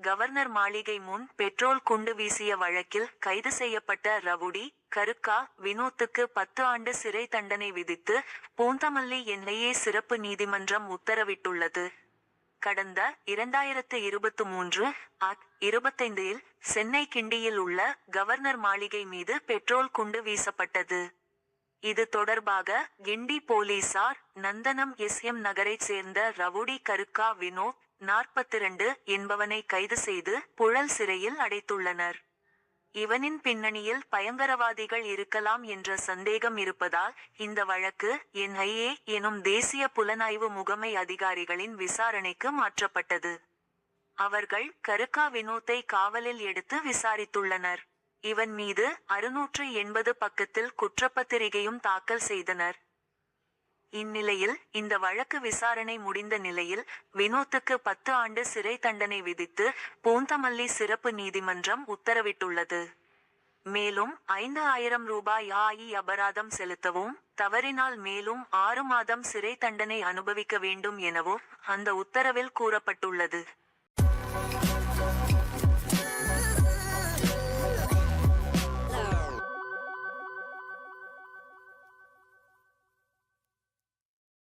Governor மாளிகை முன் petrol குண்டு வீசிய வழக்கில் கைது செய்யப்பட்ட ரவுடி கருக்கா வினோத்துக்கு பத்து ஆண்டு சிறை தண்டனை விதித்து பூந்தமல்லி என்ஐஏ சிறப்பு நீதிமன்றம் உத்தரவிட்டுள்ளது. கடந்த இரண்டாயிரத்து இருபத்து மூன்று இருபத்தைந்தில் சென்னை கிண்டியில் உள்ள கவர்னர் மாளிகை மீது பெட்ரோல் குண்டு வீசப்பட்டது. இது தொடர்பாக கிண்டி போலீசார் நந்தனம் எஸ் எம் நகரைச் சேர்ந்த ரவுடி கருக்கா வினோத் நாற்பத்திரண்டு என்பவனை கைது செய்து புழல் சிறையில் அடைத்துள்ளனர். இவனின் பின்னணியில் பயங்கரவாதிகள் இருக்கலாம் என்ற சந்தேகம் இருப்பதால் இந்த வழக்கு என்ஐஏ எனும் தேசிய புலனாய்வு முகமை அதிகாரிகளின் விசாரணைக்கு மாற்றப்பட்டது. அவர்கள் கருக்கா வினோத்தை காவலில் எடுத்து விசாரித்துள்ளனர். இவன் மீது அறுநூற்று எண்பது பக்கத்தில் குற்றப்பத்திரிகையும் தாக்கல் செய்தனர். இந்நிலையில் இந்த வழக்கு விசாரணை முடிந்த நிலையில் வினோத்துக்கு பத்து ஆண்டு சிறை தண்டனை விதித்து பூந்தமல்லி சிறப்பு நீதிமன்றம் உத்தரவிட்டுள்ளது. மேலும் ஐந்து ஆயிரம் ரூபாய் ஆயி அபராதம் செலுத்தவும் தவறினால் மேலும் ஆறு மாதம் சிறை தண்டனை அனுபவிக்க வேண்டும் எனவும் அந்த உத்தரவில் கூறப்பட்டுள்ளது.